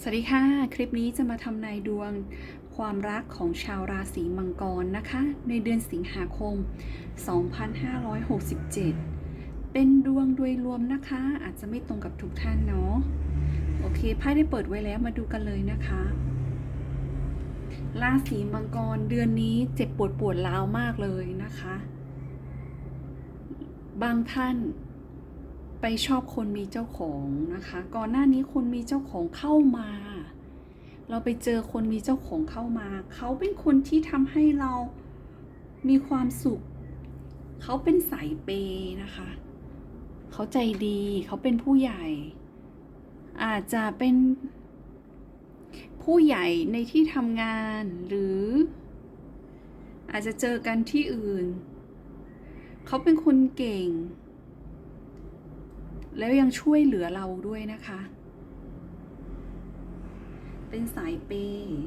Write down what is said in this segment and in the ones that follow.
สวัสดีค่ะ คลิปนี้จะมาทำนายดวงความรักของชาวราศีมังกรนะคะ ในเดือนสิงหาคม 2567 เป็นดวงโดยรวมนะคะ อาจจะไม่ตรงกับทุกท่านเนาะ โอเค ไพ่ได้เปิดไว้แล้วมาดูกันเลยนะคะ ราศีมังกรเดือนนี้เจ็บปวดปวดร้าวมากเลยนะคะ บางท่าน ไปชอบคนมีเจ้าของนะคะ ก่อนหน้านี้คนมีเจ้าของเข้ามา เราไปเจอคนมีเจ้าของเข้ามา เขาเป็นคนที่ทำให้เรามีความสุข เขาเป็นสายเปย์นะคะ เขาใจดี เขาเป็นผู้ใหญ่ อาจจะเป็นผู้ใหญ่ในที่ทำงานหรือ อาจจะเจอกันที่อื่น เขาเป็นคนเก่ง แล้วยังช่วยเหลือเราด้วยนะคะ เป็นสายเปย์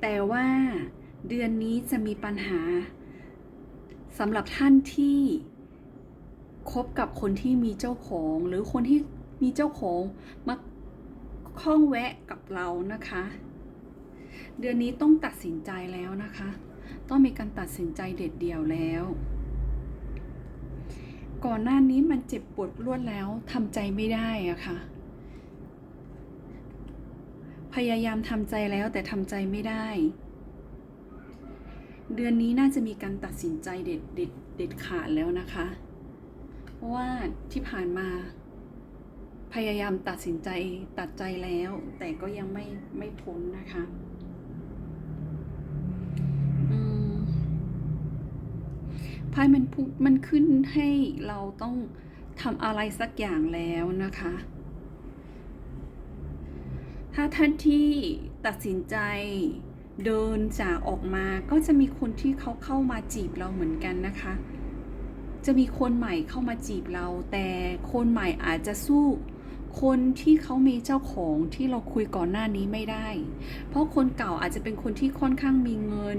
แต่ว่าเดือนนี้จะมีปัญหาสำหรับท่านที่คบกับคนที่มีเจ้าของ หรือคนที่มีเจ้าของมาข้องแวะกับเรานะคะ เดือนนี้ต้องตัดสินใจแล้วนะคะ ต้องมีการตัดสินใจเด็ดเดี่ยวแล้ว ก่อนหน้านี้มันเจ็บปวดรวดแล้วทำใจไม่ได้อะค่ะ พยายามทำใจแล้วแต่ทำใจไม่ได้ เดือนนี้น่าจะมีการตัดสินใจเด็ดเด็ดเด็ดขาดแล้วนะคะ เพราะว่าที่ผ่านมา พยายามตัดสินใจตัดใจแล้ว แต่ก็ยังไม่ไม่พ้นนะคะ พ่มันพูมันขึ้นให้เราต้องทำอะไรสักอย่างแล้วนะคะ ถ้าท่านที่ตัดสินใจเดินจากออกมาก็จะมีคนที่เขาเข้ามาจีบเราเหมือนกันนะคะ จะมีคนใหม่เข้ามาจีบเรา แต่คนใหม่อาจจะสู้คนที่เขามีเจ้าของที่เราคุยก่อนหน้านี้ไม่ได้ เพราะคนเก่าอาจจะเป็นคนที่ค่อนข้างมีเงิน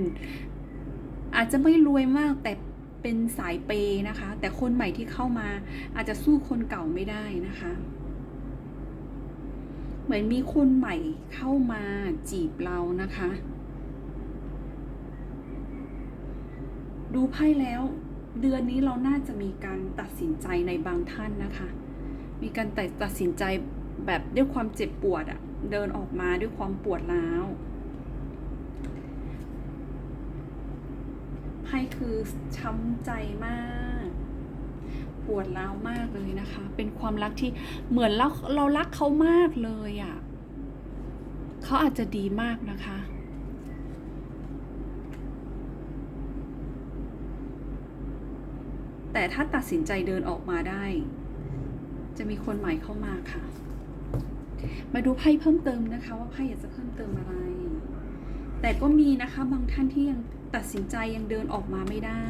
อาจจะไม่รวยมากแต่ เป็นสายเปย์นะคะ แต่คนใหม่ที่เข้ามาอาจจะสู้คนเก่าไม่ได้นะคะ เหมือนมีคนใหม่เข้ามาจีบเรานะคะ ดูไพ่แล้ว เดือนนี้เราน่าจะมีการตัดสินใจในบางท่านนะคะ มีการตัดตัดสินใจแบบด้วยความเจ็บปวดอะเดินออกมาด้วยความปวดร้าว ไพ่คือช้ำใจมากปวดร้าวมากเลยนะคะ เป็นความรักที่เหมือนเราเรารักเขามากเลยอะ่ะเขาอาจจะดีมากนะคะแต่ถ้าตัดสินใจเดินออกมาได้ จะมีคนใหม่เข้ามาค่ะ มาดูไพ่เพิ่มเติมนะคะ ว่าไพ่อยากจะเพิ่มเติมอะไร แต่ก็มีนะคะบางท่านที่ยัง ตัดสินใจยังเดินออกมาไม่ได้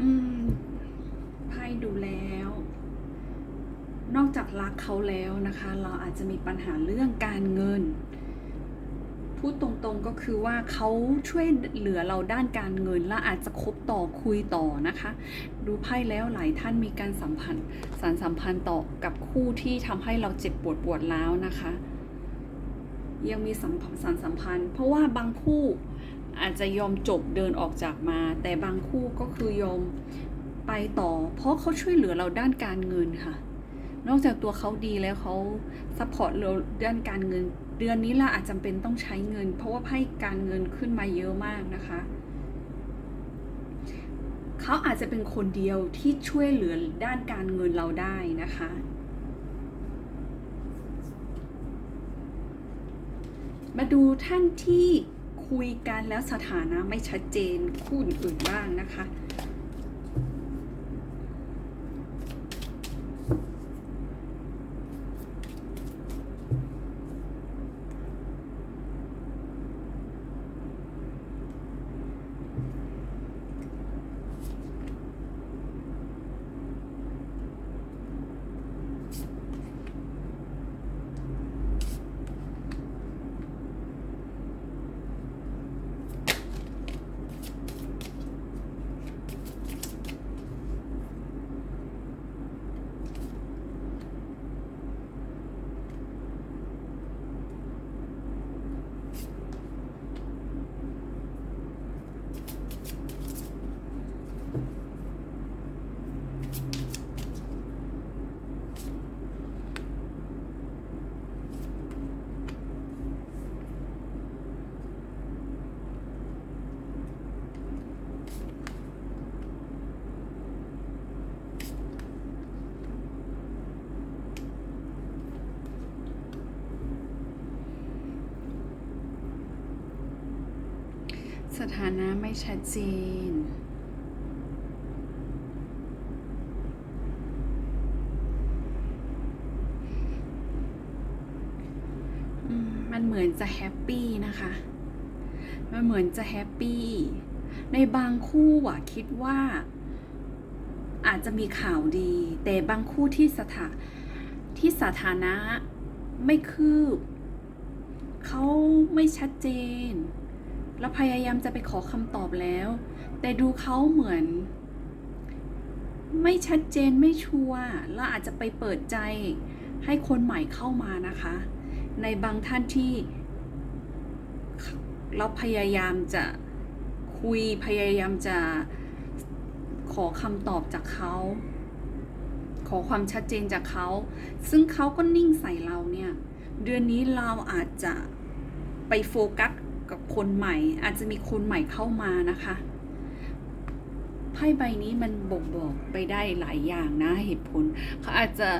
อืมไพ่ดูแล้ว นอ กจากรักเขาแล้วนะคะ เราอาจจะมีปัญหาเรื่องการเงิน พูดตรงๆก็คือว่าเขาช่วยเหลือเราด้านการเงินและอาจจะคบต่อคุยต่อนะคะ ดูไพ่แล้วหลายท่านมีการสัมพันธ์สารสัมพันธ์ต่อกับคู่ที่ทำให้เราเจ็บปวดปวดร้าวนะคะ ยังมีสัมพันธ์สารสัมพันธ์ เพราะว่าบางคู่อาจจะยอมจบเดินออกจากมา แต่บางคู่ก็คือยอมไปต่อ เพราะเขาช่วยเหลือเราด้านการเงินค่ะ นอกจากตัวเขาดีแล้วเขาซัพพอร์ตเราด้านการเงิน เดือนนี้เราอาจจำเป็นต้องใช้เงิน เพราะว่าให้การเงินขึ้นมาเยอะมากนะคะเขาอาจจะเป็นคนเดียวที่ช่วยเหลือด้านการเงินเราได้นะคะ มาดูท่านที่คุยกันแล้วสถานะไม่ชัดเจนคู่อื่นบ้างนะคะ สถานะไม่ชัดเจนมมันเหมือนจะแฮปปี้นะคะ มันเหมือนจะแฮปปี้ ในบางคู่อะคิดว่า อาจจะมีข่าวดี แต่บางคู่ที่สถาที่สถานะไม่คืบ เขาไม่ชัดเจน แล้วพยายามจะไปขอคำตอบแล้ว แต่ดูเขาเหมือน ไม่ชัดเจนไม่ชัวร์แล้วอาจจะไปเปิดใจให้คนใหม่เข้ามานะคะ ในบางท่านที่เราพยายามจะคุยพยายามจะขอคำตอบจากเขา ขอความชัดเจนจากเขา ซึ่งเขาก็นิ่งใส่เราเนี่ย เดือนนี้เราอาจจะไปโฟกัส กับคนใหม่ อาจจะมีคนใหม่เข้ามานะคะไพ่ใบนี้มันบ่งบอกไปได้หลายอย่างนะเหตุผลเขาอาจจะ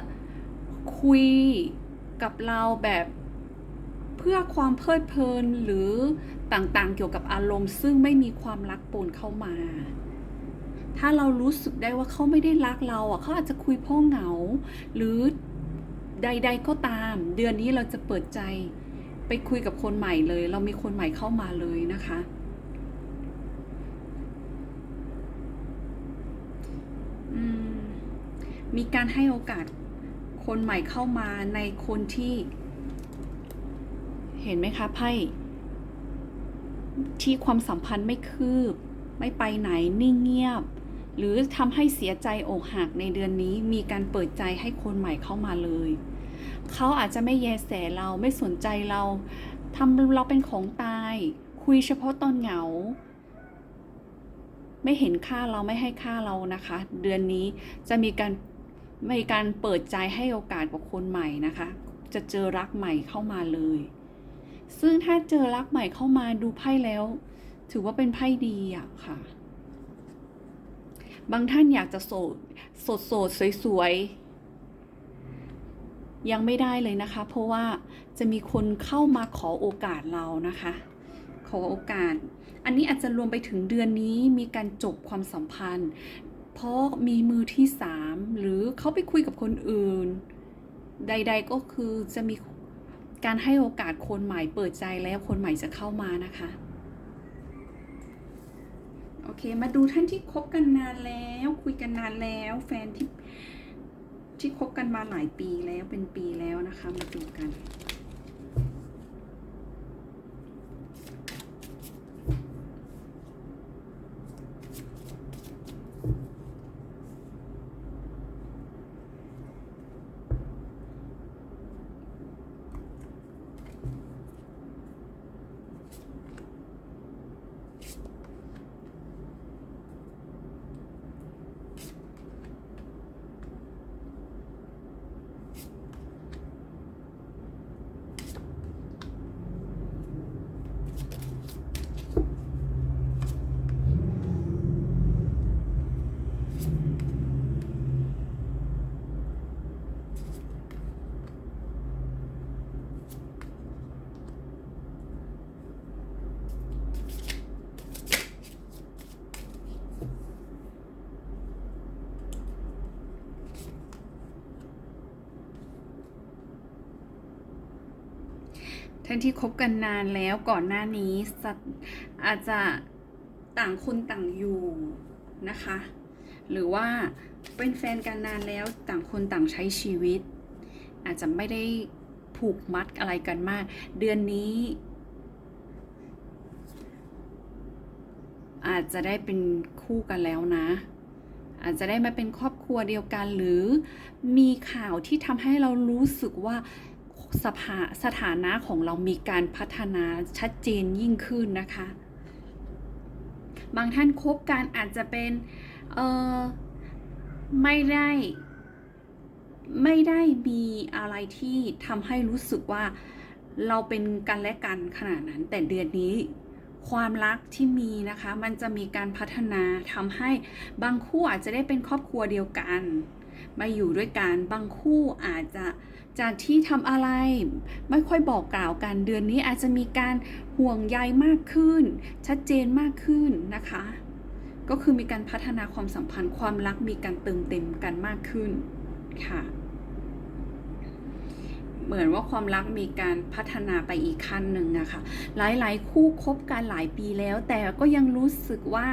คุยกับเราแบบเพื่อความเพลิดเพลินหรือต่างๆ เกี่ยวกับอารมณ์ ซึ่งไม่มีความรักปนเข้ามา ถ้าเรารู้สึกได้ว่าเขาไม่ได้รักเราอะเขาอาจจะคุยเพ่อเหงา หรือใด ๆก็ตาม เดือนนี้เราจะเปิดใจ ไปคุยกับคนใหม่เลย เรามีคนใหม่เข้ามาเลยนะคะมมีการให้โอกาสคนใหม่เข้ามาในคนที่ เห็นไหมคะไพ่ที่ความสัมพันธ์ไม่คืบ ไม่ไปไหนนิ่งเงียบ หรือทำให้เสียใจอกหักในเดือนนี้มีการเปิดใจให้คนใหม่เข้ามาเลย เขาอาจจะไม่แยแสเราไม่สนใจเราทำเราเป็นของตาย คุยเฉพาะตอนเหงา ไม่เห็นค่าเราไม่ให้ค่าเรานะคะ เดือนนี้จะมีการมีการเปิดใจให้โอกาสกับคนใหม่นะคะ จะเจอรักใหม่เข้ามาเลย ซึ่งถ้าเจอรักใหม่เข้ามาดูไพ่แล้ว ถือว่าเป็นไพ่ดีอะค่ะ บางท่านอยากจะโสดโสดโสดสวยๆ ยังไม่ได้เลยนะคะ เพราะว่าจะมีคนเข้ามาขอโอกาสเรานะคะ ขอโอกาส อันนี้อาจจะรวมไปถึงเดือนนี้มีการจบความสัมพันธ์ เพราะมีมือที่สามหรือเขาไปคุยกับคนอื่น ใด ๆก็คือจะมีการให้โอกาสคนใหม่เปิดใจแล้วคนใหม่จะเข้ามานะคะ โอเค มาดูท่านที่คบกันนานแล้ว คุยกันนานแล้ว แฟนที่ ที่คบกันมาหลายปีแล้วเป็นปีแล้วนะคะ มาดูกัน อ ท่านที่คบกันนานแล้วก่อนหน้านี้อาจจะต่างคนต่างอยู่นะคะ หรือว่าเป็นแฟนกันนานแล้วต่างคนต่างใช้ชีวิต อาจจะไม่ได้ผูกมัดอะไรกันมาก เดือนนี้ อาจจะได้เป็นคู่กันแล้วนะ อาจจะได้มาเป็นครอบครัวเดียวกันหรือมีข่าวที่ทำให้เรารู้สึกว่า สภาสถานะของเรามีการพัฒนาชัดเจนยิ่งขึ้นนะคะ บางท่านคบกันอาจจะเป็นเออไม่ได้ไม่ได้มีอะไรที่ทำให้รู้สึกว่าเราเป็นกันและกันขนาดนั้น แต่เดือนนี้ความรักที่มีนะคะ มันจะมีการพัฒนาทำให้บางคู่อาจจะได้เป็นครอบครัวเดียวกัน มาอยู่ด้วยกัน บางคู่อาจจะ จากที่ทำอะไรไม่ค่อยบอกกล่าวกันเดือนนี้อาจจะมีการห่วงใยมากขึ้น ชัดเจนมากขึ้นนะคะ ก็คือมีการพัฒนาความสัมพันธ์ความรักมีการเติมเต็มกันมากขึ้นค่ะ เหมือนว่าความรักมีการพัฒนาไปอีกขั้นหนึ่งนะค่ะหลายๆ คู่คบกันหลายปีแล้ว แต่ก็ยังรู้สึกว่า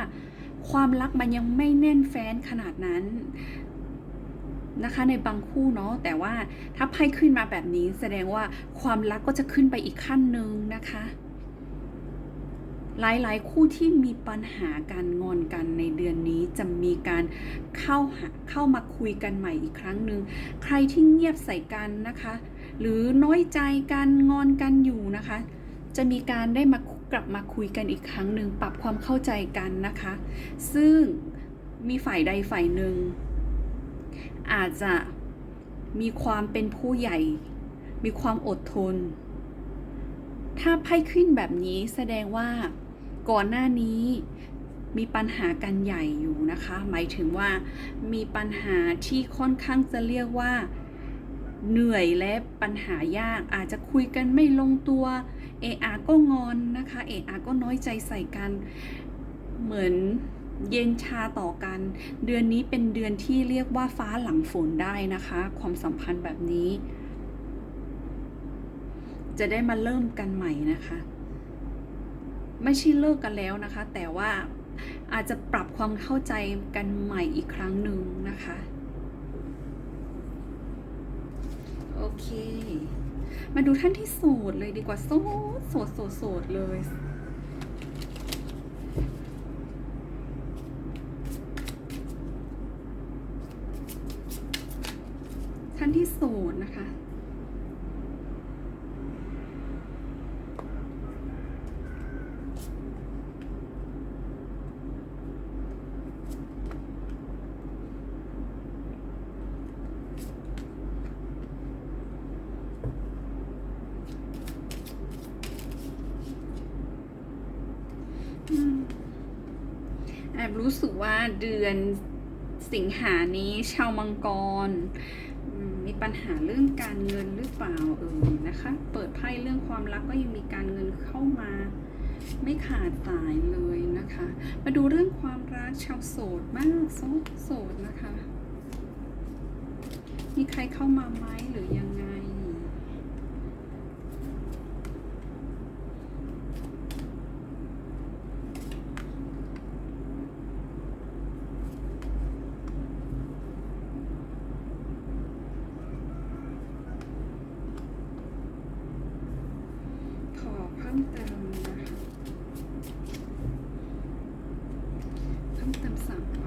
ความรักมันยังไม่แน่นแฟ้นขนาดนั้น นะคะในบางคู่เนาะแต่ว่าถ้าไพ่ขึ้นมาแบบนี้แสดงว่าความรักก็จะขึ้นไปอีกขั้นหนึ่งนะคะ หลายๆ คู่ที่มีปัญหาการงอนกันในเดือนนี้จะมีการเข้าหาเข้ามาคุยกันใหม่อีกครั้งหนึ่งใครที่เงียบใส่กันนะคะ หรือน้อยใจกันงอนกันอยู่นะคะ จะมีการได้มากลับมาคุยกันอีกครั้งหนึ่งปรับความเข้าใจกันนะคะ ซึ่งมีฝ่ายใดฝ่ายหนึ่ง อาจจะมีความเป็นผู้ใหญ่ มีความอดทน ถ้าไพ่ขึ้นแบบนี้แสดงว่าก่อนหน้านี้มีปัญหากันใหญ่อยู่นะคะ หมายถึงว่ามีปัญหาที่ค่อนข้างจะเรียกว่า เหนื่อยและปัญหายากอาจจะคุยกันไม่ลงตัวเออาก็งอนนะคะเออาก็น้อยใจใส่กันเหมือน เย็นชาต่อกัน เดือนนี้เป็นเดือนที่เรียกว่าฟ้าหลังฝนได้นะคะ ความสัมพันธ์แบบนี้ จะได้มาเริ่มกันใหม่นะคะ ไม่ใช่เลิกกันแล้วนะคะ แต่ว่าอาจจะปรับความเข้าใจกันใหม่อีกครั้งหนึ่งนะคะ โอเค มาดูท่านที่โสดเลยดีกว่าโสดโสดโสดโสดเลย ท่านที่ โสดนะคะอืมแอบรู้สึกว่าเดือนสิงหานี้ชาวมังกร ปัญหาเรื่องการเงินหรือเปล่าเออนะคะ เปิดไพ่เรื่องความรักก็ยังมีการเงินเข้ามา ไม่ขาดสายเลยนะคะ มาดูเรื่องความรักชาวโสดมากโสดโสดนะคะ มีใครเข้ามาไหมหรือยังไง ขอเพิ่มเติมนะคะเพิ่มเติมสามใบ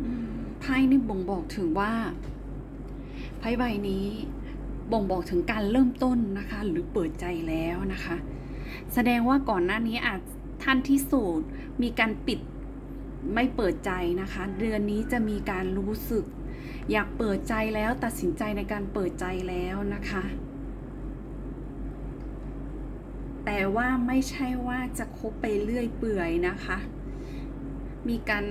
อืมไพ่ นี่บ่งบอกถึงว่าไพ่ใบนี้บ่งบอกถึงการเริ่มต้นนะคะ หรือเปิดใจแล้วนะคะ แสดงว่าก่อนหน้านี้อาจท่านที่โสูดมีการปิดไม่เปิดใจนะคะ เดือนนี้จะมีการรู้สึก อยากเปิดใจแล้วตัดสินใจในการเปิดใจแล้วนะคะ แต่ว่าไม่ใช่ว่าจะคบไปเรื่อยเปื่อยนะคะ มีการ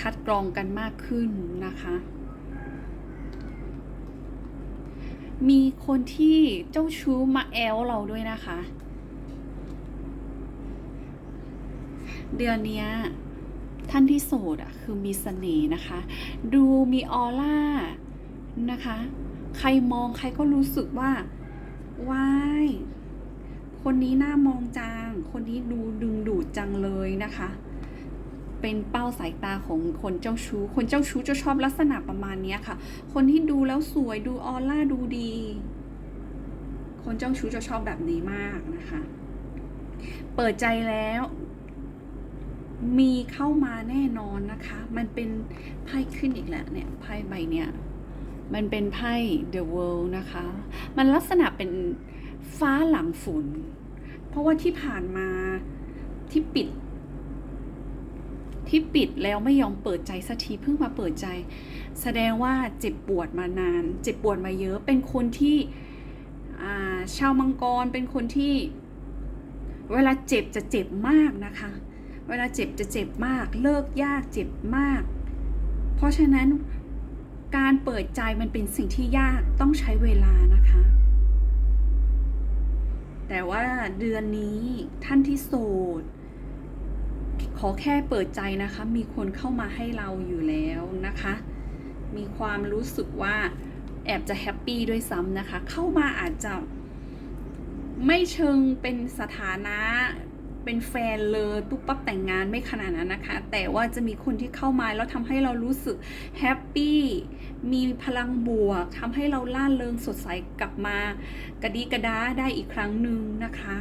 คัดกรองกันมากขึ้นนะคะ มีคนที่เจ้าชู้มาแอลเราด้วยนะคะ เดือนนี้ท่านที่โสดอะคือมีเสน่ห์นะคะ ดูมีออร่านะคะ ใครมองใครก็รู้สึกว่าว้ายคนนี้น่ามองจัง คนนี้ดูดึงดูดจังเลยนะคะ เป็นเป้าสายตาของคนเจ้าชู้ คนเจ้าชู้จะชอบลักษณะประมาณนี้ค่ะ คนที่ดูแล้วสวยดูออร่าดูดี คนเจ้าชู้จะชอบแบบนี้มากนะคะ เปิดใจแล้ว มีเข้ามาแน่นอนนะคะ มันเป็นไพ่ขึ้นอีกแล้วเนี่ยไพ่ใบเนี้ยมันเป็นไพ่ The World นะคะ มันลักษณะเป็นฟ้าหลังฝน เพราะว่าที่ผ่านมาที่ปิด ที่ปิดแล้วไม่ยอมเปิดใจสักทีเพิ่งมาเปิดใจ แสดงว่าเจ็บปวดมานาน เจ็บปวดมาเยอะเป็นคนที่าชาวมังกรเป็นคนที่ เวลาเจ็บจะเจ็บมากนะคะ เวลาเจ็บจะเจ็บมาก เลิกยากเจ็บมาก เพราะฉะนั้นการเปิดใจมันเป็นสิ่งที่ยากต้องใช้เวลานะคะ แต่ว่าเดือนนี้ท่านที่โสด อแค่เปิดใจนะคะ มีคนเข้ามาให้เราอยู่แล้วนะคะ มีความรู้สึกว่าแอบจะแฮปปี้ด้วยซ้ำนะคะ เข้ามาอาจจะไม่เชิงเป็นสถานะเป็นแฟนเลยปุ๊บปั๊บแต่งงานไม่ขนาดนั้นนะคะ แต่ว่าจะมีคนที่เข้ามาแล้วทำให้เรารู้สึกแฮปปี้มีพลังบวกทำให้เราล่าเริงสดใสกลับมากระดีกระดาได้อีกครั้งหนึ่งนะคะ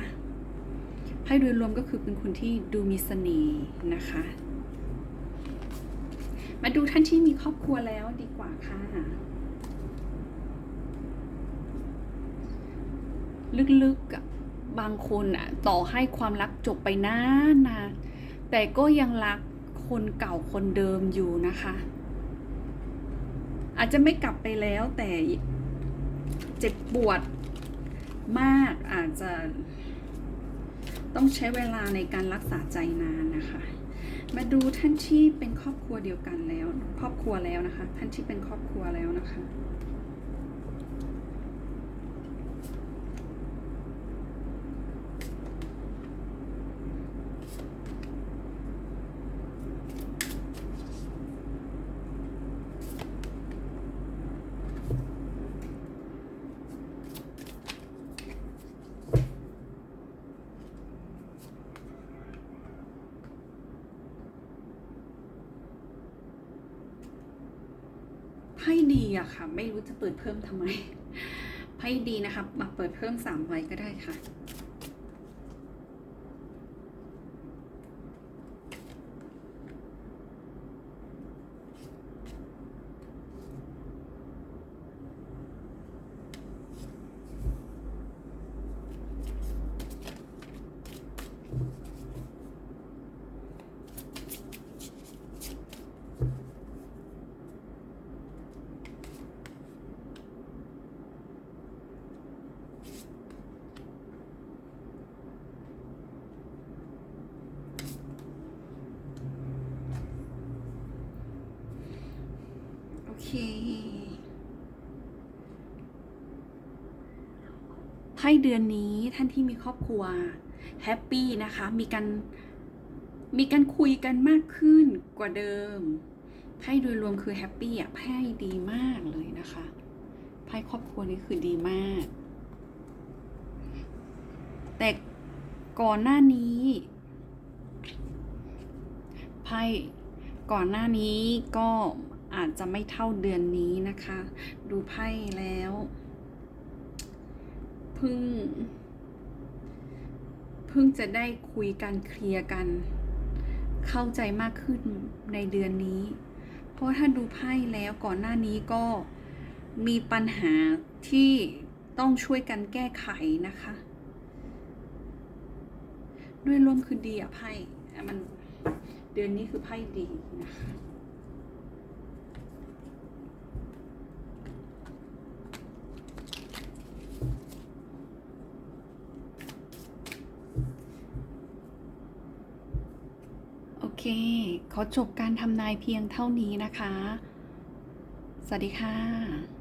ไพ่โดยรวมก็คือเป็นคนที่ดูมีเสน่ห์นะคะ มาดูท่านที่มีครอบครัวแล้วดีกว่าค่ะ ลึกๆบางคนอะต่อให้ความรักจบไปนานนานแต่ก็ยังรักคนเก่าคนเดิมอยู่นะคะ อาจจะไม่กลับไปแล้วแต่เจ็บปวดมากอาจจะ ต้องใช้เวลาในการรักษาใจนานนะคะ มาดูท่านที่เป็นครอบครัวเดียวกันแล้ว ครอบครัวแล้วนะคะ ท่านที่เป็นครอบครัวแล้วนะคะ ไพ่ดีอะค่ะ ไม่รู้จะเปิดเพิ่มทำไม ไพ่ดีนะคะมาเปิดเพิ่มสามใบก็ได้ค่ะ ไพ่เดือนนี้ท่านที่มีครอบครัวแฮปปี้นะคะ มีการมีการคุยกันมากขึ้นกว่าเดิมไพ่โดยรวมคือแฮปปี้อะไพ่ดีมากเลยนะคะไพ่ครอบครัวนี้คือดีมาก แต่ก่อนหน้านี้ไพ่ก่อนหน้านี้ก็ อาจจะไม่เท่าเดือนนี้นะคะ ดูไพ่แล้วเพิ่งเพิ่งจะได้คุยกันเคลียร์กัน เข้าใจมากขึ้นในเดือนนี้ เพราะถ้าดูไพ่แล้วก่อนหน้านี้ก็มีปัญหาที่ต้องช่วยกันแก้ไขนะคะ ด้วยร่วมคือดีอะไพ่มันเดือนนี้คือไพ่ดีนะคะ โอเค เค ขอจบการทำนายเพียงเท่านี้นะคะ สวัสดีค่ะ